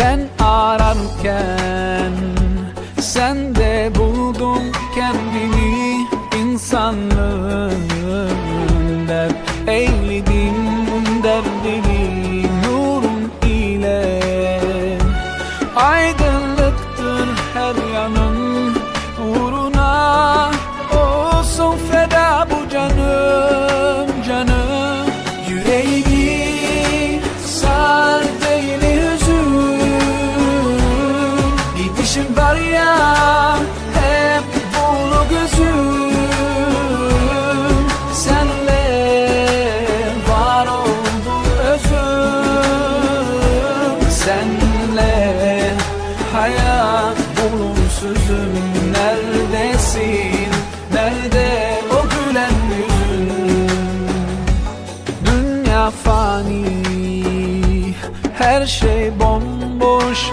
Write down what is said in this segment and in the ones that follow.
Ben ararken sen de buldun kendini insan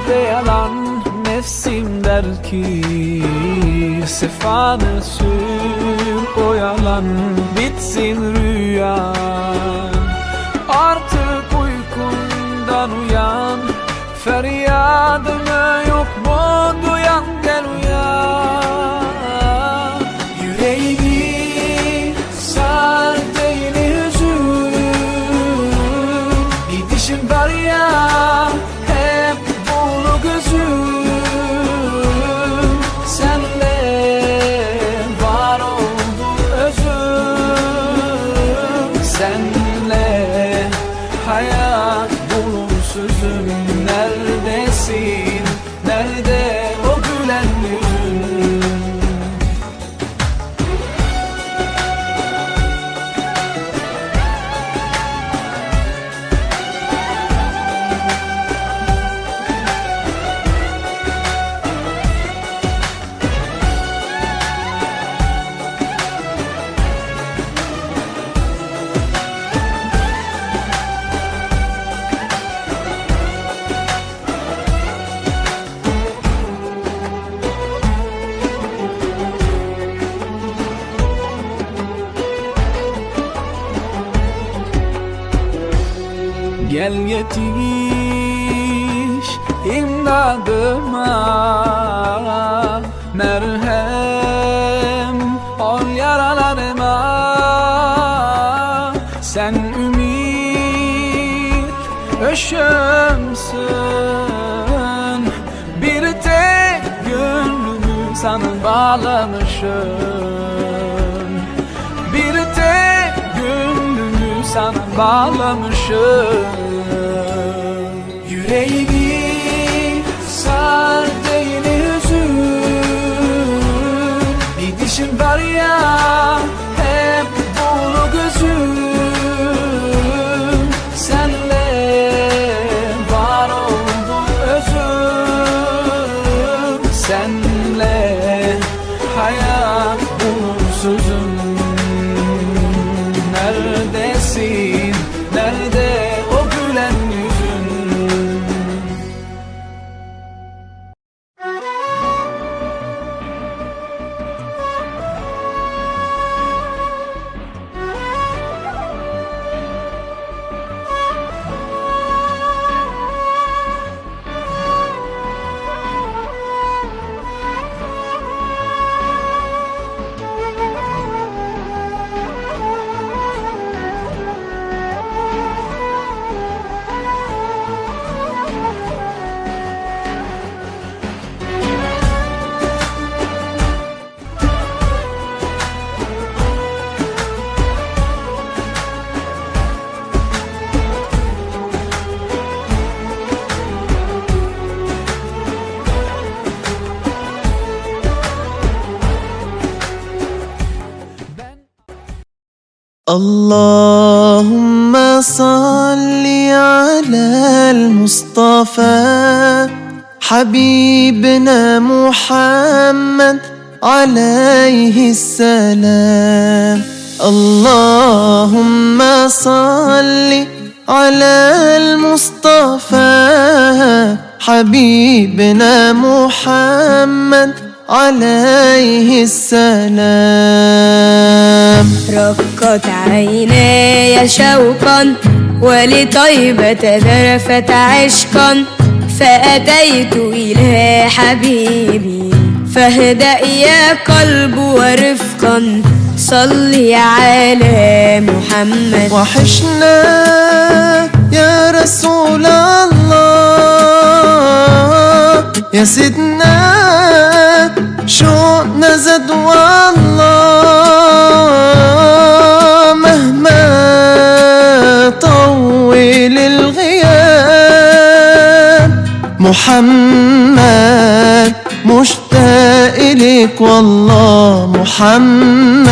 ve yalan Nefsim der ki Sefanı sür o yalan Bitsin rüya. Artık uykundan uyan Feryadımı see. Gel yetiş imdadıma. Merhem ol yaralarıma. Sen ümit ışığımsın Bir tek gönlümü sana bağlamışım sana bağlamışım. Yüreğimi sar değil hüzün Bir dişim var ya اللهم صل على المصطفى حبيبنا محمد عليه السلام. اللهم صل على المصطفى حبيبنا محمد عليه السلام. رقت عيناي شوقا ولطيبة ذرفت عشقا. فأتيت إلى حبيبي فاهدأ يا قلب ورفقا. صلي على محمد. وحشنا يا رسول الله يا سيدنا شوقنا زاد محمد مشتاق إليك والله محمد.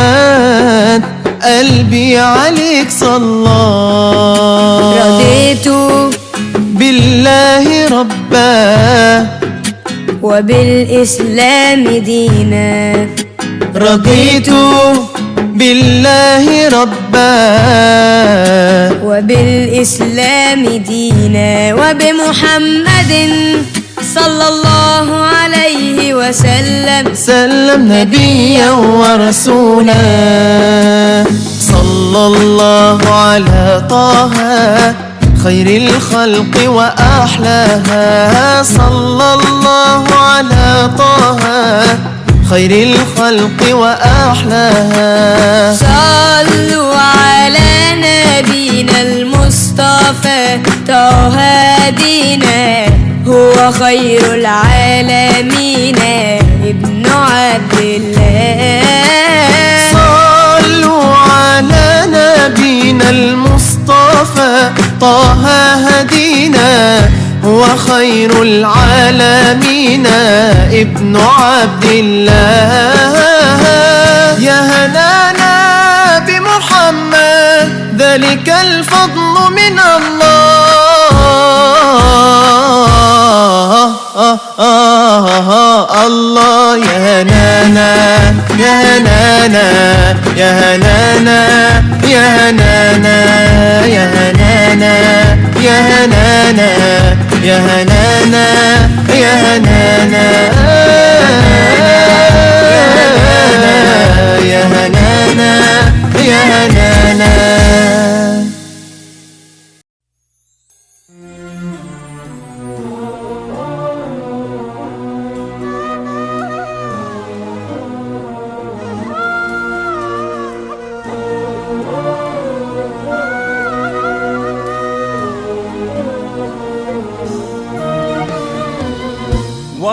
قلبي عليك صلى رضيت بالله ربا. وبالإسلام دينا. رضيت بالله ربا. وبالإسلام دينا وبمحمد صلى الله عليه وسلم. سلم نبيا ورسولا. صلى الله على طه. خير الخلق وأحلاها. صلى الله على طه. خير الخلق وأحلاها صلوا على نبينا المصطفى. طه دينا هو خير العالمين. ابن عبد الله. صلوا على نبينا المصطفى. طه خير العالمين ابن عبد الله. يا هنانا بمحمد ذلك الفضل من الله. الله يا هنانا يا هنانا يا هنانا يا هنانا يا هنانا يا هنانا. يا هنانا يا هنانا. يا هنانا يا هنانا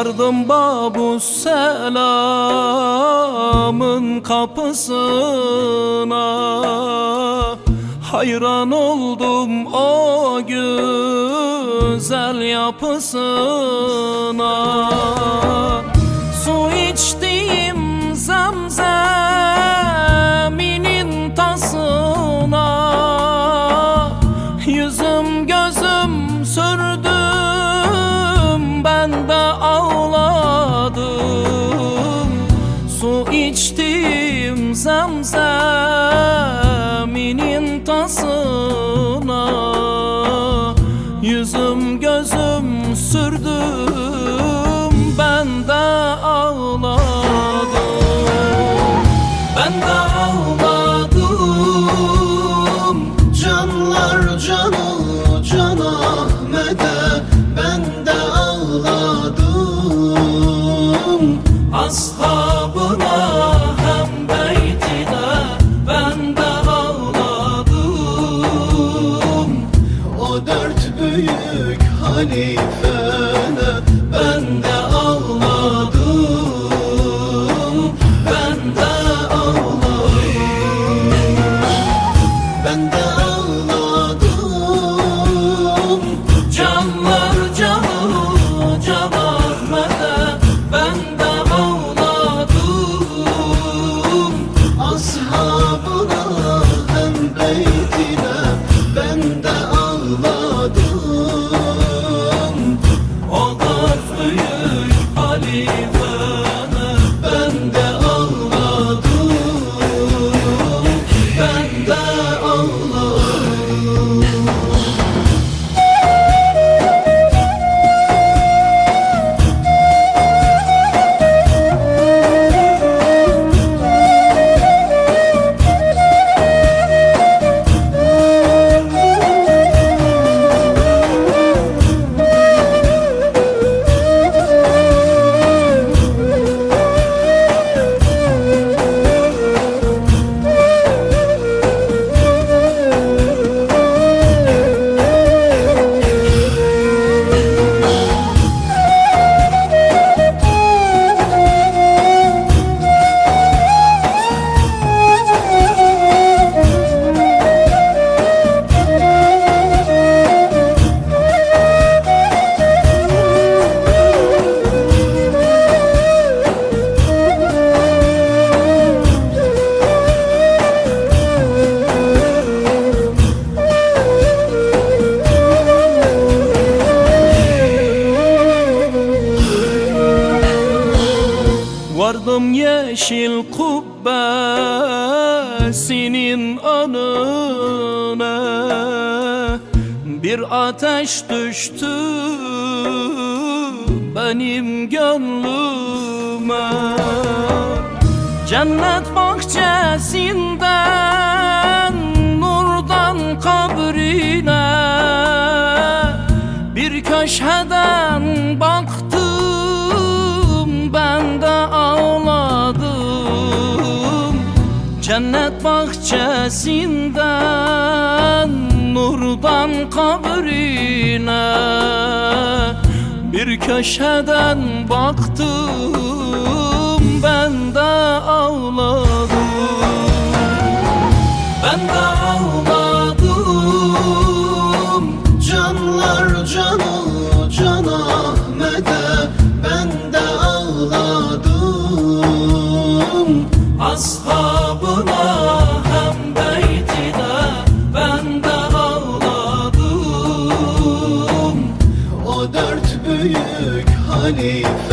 Vardım babu selamın kapısına. Hayran oldum o güzel yapısına Bir ateş düştü benim gönlüme. Cennet bahçesinden nurdan kabrine. Bir köşeden baktım ben de ağladım. Cennet bahçesinden nurdan kabrine yerine Bir köşeden baktım ben de ağladım. خليفه